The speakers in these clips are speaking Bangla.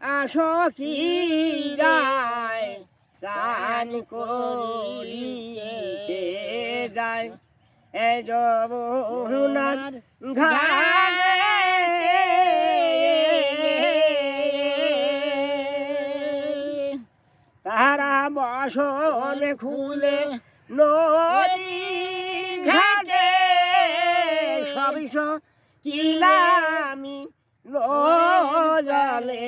আসকিরায় চান যায়? তারা বসন খুলে নদী ঘাটে। সবিস কিলামি জালে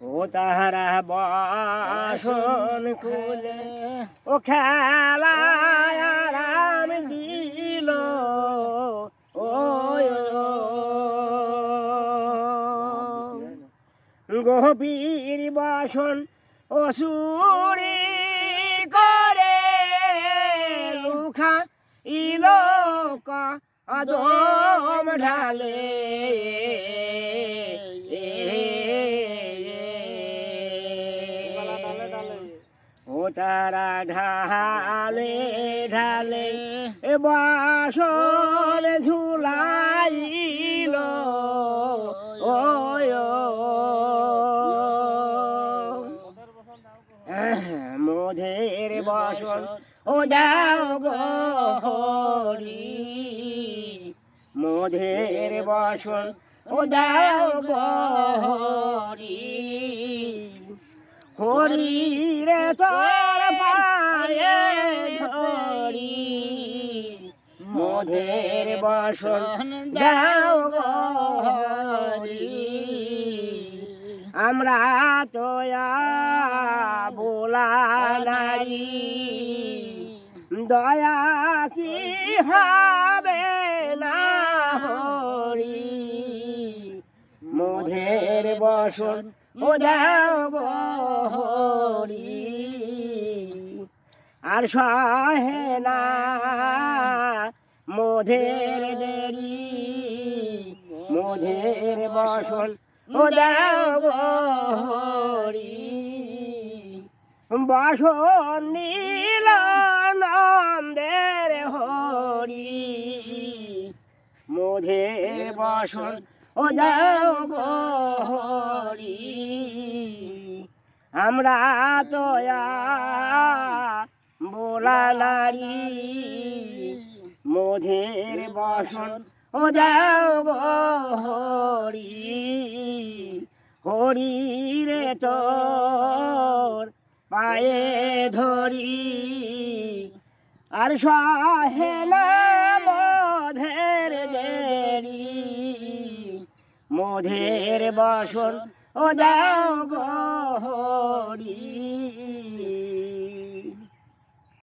ও তাহারা বাসন খুলে ও খেলা আরাম দিল ও গভীর বাসন করে লুখা ইলোক আদম ঢালে। ও তারা ঢালে ঢালে এ বাসন ঝুলাইল। ওয় মোধের বাসন ও দাও গহরি মোধের বাসন ও দাও গহরি হরি রে তোর পায়ে ধরি। মোধের বাসন দাও গহরি আমরা বোলা নারী দয়া কি হবে না হরি? মোধের বসন ও যাও হরি। আর সহে না মোধের দেরি। মোধের বসন ও হরি। বসন নীল নন্দের হরি। মোধের বসন, ও যাও হরি। আমরা তোয়া বোলা নারী। মোধের বসন, ও যাও হরি হরি। রে তোর পায়ে ধরি। আর সহেলা মধের দেরি। মধের বাসন ও দাও গো